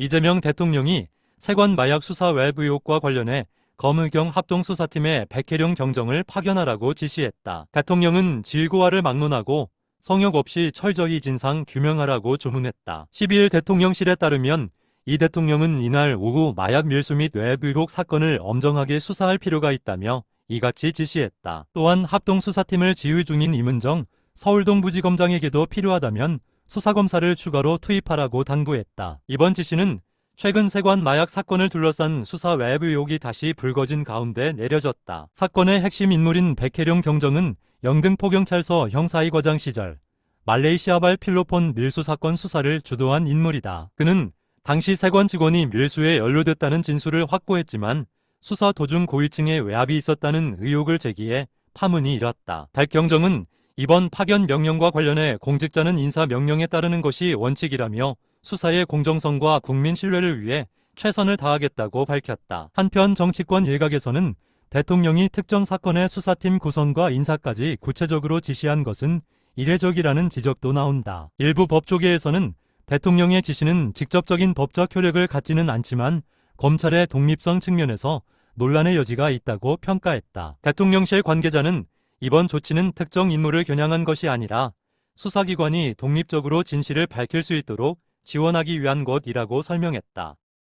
이재명 대통령이 세관 마약 수사 외부 의혹과 관련해 검의경 합동수사팀의 백혜령 경정을 파견하라고 지시했다. 대통령은 질고화를 막론하고 성역 없이 철저히 진상 규명하라고 주문했다. 12일 대통령실에 따르면 이 대통령은 이날 오후 마약 밀수 및 외부 의혹 사건을 엄정하게 수사할 필요가 있다며 이같이 지시했다. 또한 합동수사팀을 지휘 중인 임은정 서울동부지검장에게도 필요하다면 수사검사를 추가로 투입하라고 당부했다. 이번 지시는 최근 세관 마약 사건을 둘러싼 수사 외부 의혹이 다시 불거진 가운데 내려졌다. 사건의 핵심 인물인 백혜룡 경정은 영등포경찰서 형사이과장 시절 말레이시아발 필로폰 밀수 사건 수사를 주도한 인물이다. 그는 당시 세관 직원이 밀수에 연루됐다는 진술을 확보했지만 수사 도중 고위층의 외압이 있었다는 의혹을 제기해 파문이 일었다. 백경정은 이번 파견 명령과 관련해 공직자는 인사 명령에 따르는 것이 원칙이라며 수사의 공정성과 국민 신뢰를 위해 최선을 다하겠다고 밝혔다. 한편 정치권 일각에서는 대통령이 특정 사건의 수사팀 구성과 인사까지 구체적으로 지시한 것은 이례적이라는 지적도 나온다. 일부 법조계에서는 대통령의 지시는 직접적인 법적 효력을 갖지는 않지만 검찰의 독립성 측면에서 논란의 여지가 있다고 평가했다. 대통령실 관계자는 이번 조치는 특정 인물을 겨냥한 것이 아니라 수사기관이 독립적으로 진실을 밝힐 수 있도록 지원하기 위한 것이라고 설명했다.